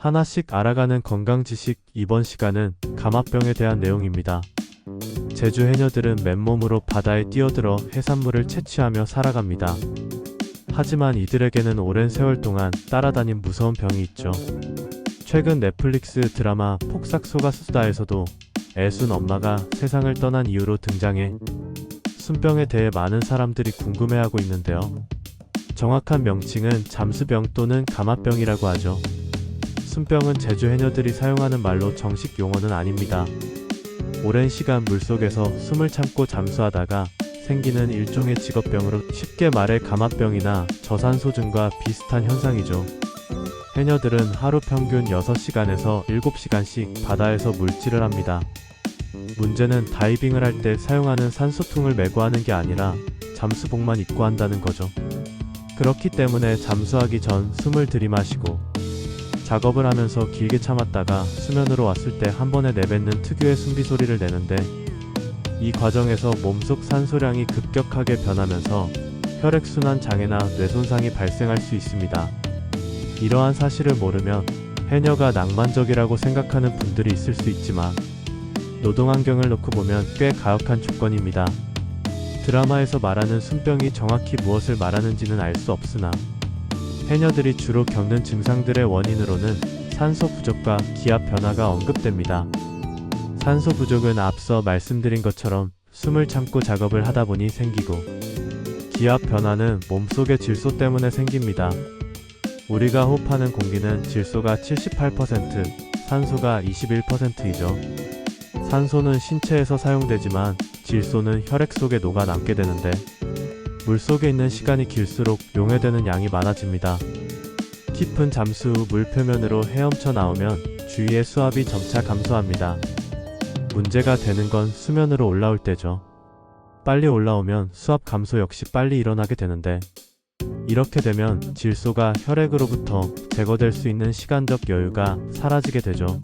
하나씩 알아가는 건강 지식 이번 시간은 감압병에 대한 내용입니다. 제주 해녀들은 맨몸으로 바다에 뛰어들어 해산물을 채취하며 살아갑니다. 하지만 이들에게는 오랜 세월 동안 따라다닌 무서운 병이 있죠. 최근 넷플릭스 드라마 폭삭 소가 수다에서도 애순 엄마가 세상을 떠난 이유로 등장해 순병에 대해 많은 사람들이 궁금해하고 있는데요. 정확한 명칭은 잠수병 또는 감압병이라고 하죠. 순병은 제주 해녀들이 사용하는 말로 정식 용어는 아닙니다. 오랜 시간 물속에서 숨을 참고 잠수하다가 생기는 일종의 직업병으로 쉽게 말해 감압병이나 저산소증과 비슷한 현상이죠. 해녀들은 하루 평균 6시간에서 7시간씩 바다에서 물질을 합니다. 문제는 다이빙을 할 때 사용하는 산소통을 메고 하는 게 아니라 잠수복만 입고 한다는 거죠. 그렇기 때문에 잠수하기 전 숨을 들이마시고 작업을 하면서 길게 참았다가 수면으로 왔을 때 한 번에 내뱉는 특유의 숨비 소리를 내는데 이 과정에서 몸속 산소량이 급격하게 변하면서 혈액순환 장애나 뇌손상이 발생할 수 있습니다. 이러한 사실을 모르면 해녀가 낭만적이라고 생각하는 분들이 있을 수 있지만 노동 환경을 놓고 보면 꽤 가혹한 조건입니다. 드라마에서 말하는 순병이 정확히 무엇을 말하는지는 알 수 없으나 해녀들이 주로 겪는 증상들의 원인으로는 산소 부족과 기압 변화가 언급됩니다. 산소 부족은 앞서 말씀드린 것처럼 숨을 참고 작업을 하다 보니 생기고 기압 변화는 몸속의 질소 때문에 생깁니다. 우리가 호흡하는 공기는 질소가 78%, 산소가 21%이죠. 산소는 신체에서 사용되지만 질소는 혈액 속에 녹아 남게 되는데 물 속에 있는 시간이 길수록 용해되는 양이 많아집니다. 깊은 잠수 후 물 표면으로 헤엄쳐 나오면 주위의 수압이 점차 감소합니다. 문제가 되는 건 수면으로 올라올 때죠. 빨리 올라오면 수압 감소 역시 빨리 일어나게 되는데 이렇게 되면 질소가 혈액으로부터 제거될 수 있는 시간적 여유가 사라지게 되죠.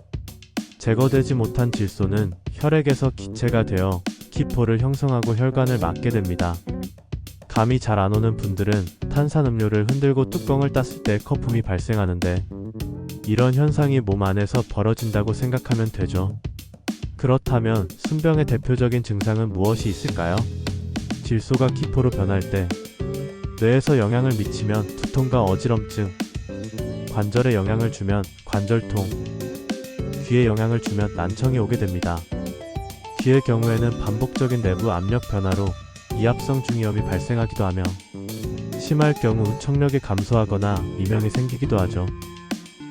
제거되지 못한 질소는 혈액에서 기체가 되어 기포를 형성하고 혈관을 막게 됩니다. 감이 잘 안 오는 분들은 탄산음료를 흔들고 뚜껑을 땄을 때 거품이 발생하는데 이런 현상이 몸 안에서 벌어진다고 생각하면 되죠. 그렇다면 순병의 대표적인 증상은 무엇이 있을까요? 질소가 기포로 변할 때 뇌에서 영향을 미치면 두통과 어지럼증, 관절에 영향을 주면 관절통, 귀에 영향을 주면 난청이 오게 됩니다. 귀의 경우에는 반복적인 내부 압력 변화로 이합성 중이염이 발생하기도 하며 심할 경우 청력이 감소하거나 이명이 생기기도 하죠.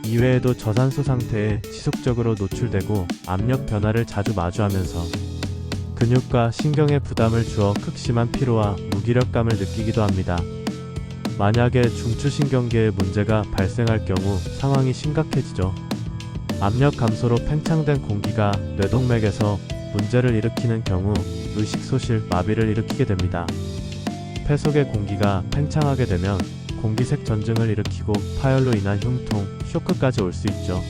이외에도 저산소 상태에 지속적으로 노출되고 압력 변화를 자주 마주하면서 근육과 신경에 부담을 주어 극심한 피로와 무기력감을 느끼기도 합니다. 만약에 중추신경계에 문제가 발생할 경우 상황이 심각해지죠. 압력 감소로 팽창된 공기가 뇌동맥에서 문제를 일으키는 경우 의식 소실 마비를 일으키게 됩니다. 폐 속의 공기가 팽창하게 되면 공기색 전증을 일으키고 파열로 인한 흉통, 쇼크까지 올 수 있죠.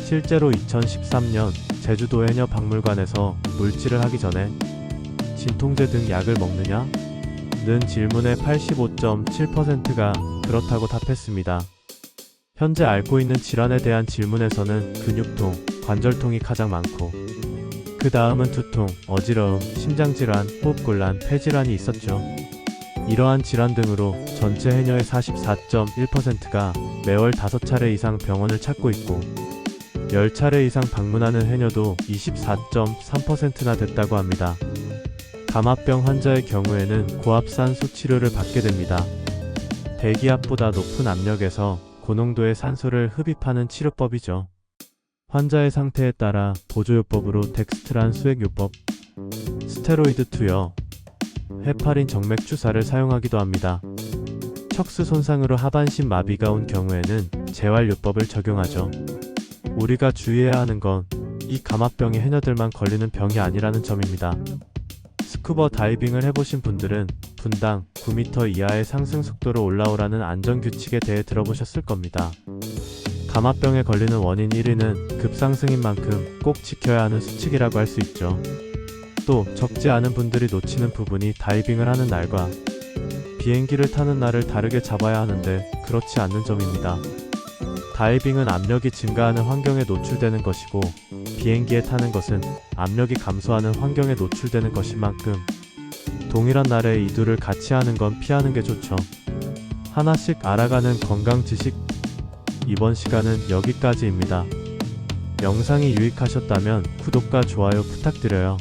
실제로 2013년 제주도 해녀 박물관에서 물질을 하기 전에 진통제 등 약을 먹느냐? 는 질문의 85.7%가 그렇다고 답했습니다. 현재 앓고 있는 질환에 대한 질문에서는 근육통, 관절통이 가장 많고 그 다음은 두통, 어지러움, 심장질환, 호흡곤란, 폐질환이 있었죠. 이러한 질환 등으로 전체 해녀의 44.1%가 매월 5차례 이상 병원을 찾고 있고 10차례 이상 방문하는 해녀도 24.3%나 됐다고 합니다. 감압병 환자의 경우에는 고압산소 치료를 받게 됩니다. 대기압보다 높은 압력에서 고농도의 산소를 흡입하는 치료법이죠. 환자의 상태에 따라 보조요법으로 덱스트란 수액요법, 스테로이드 투여, 헤파린 정맥 주사를 사용하기도 합니다. 척수 손상으로 하반신 마비가 온 경우에는 재활요법을 적용하죠. 우리가 주의해야 하는 건 이 감압병이 해녀들만 걸리는 병이 아니라는 점입니다. 스쿠버 다이빙을 해보신 분들은 분당 9m 이하의 상승 속도로 올라오라는 안전규칙에 대해 들어보셨을 겁니다. 감화병에 걸리는 원인 1위는 급상승인 만큼 꼭 지켜야 하는 수칙이라고 할 수 있죠. 또 적지 않은 분들이 놓치는 부분이 다이빙을 하는 날과 비행기를 타는 날을 다르게 잡아야 하는데 그렇지 않는 점입니다. 다이빙은 압력이 증가하는 환경에 노출되는 것이고 비행기에 타는 것은 압력이 감소하는 환경에 노출되는 것인 만큼 동일한 날에 이 둘을 같이 하는 건 피하는 게 좋죠. 하나씩 알아가는 건강 지식 이번 시간은 여기까지입니다. 영상이 유익하셨다면 구독과 좋아요 부탁드려요.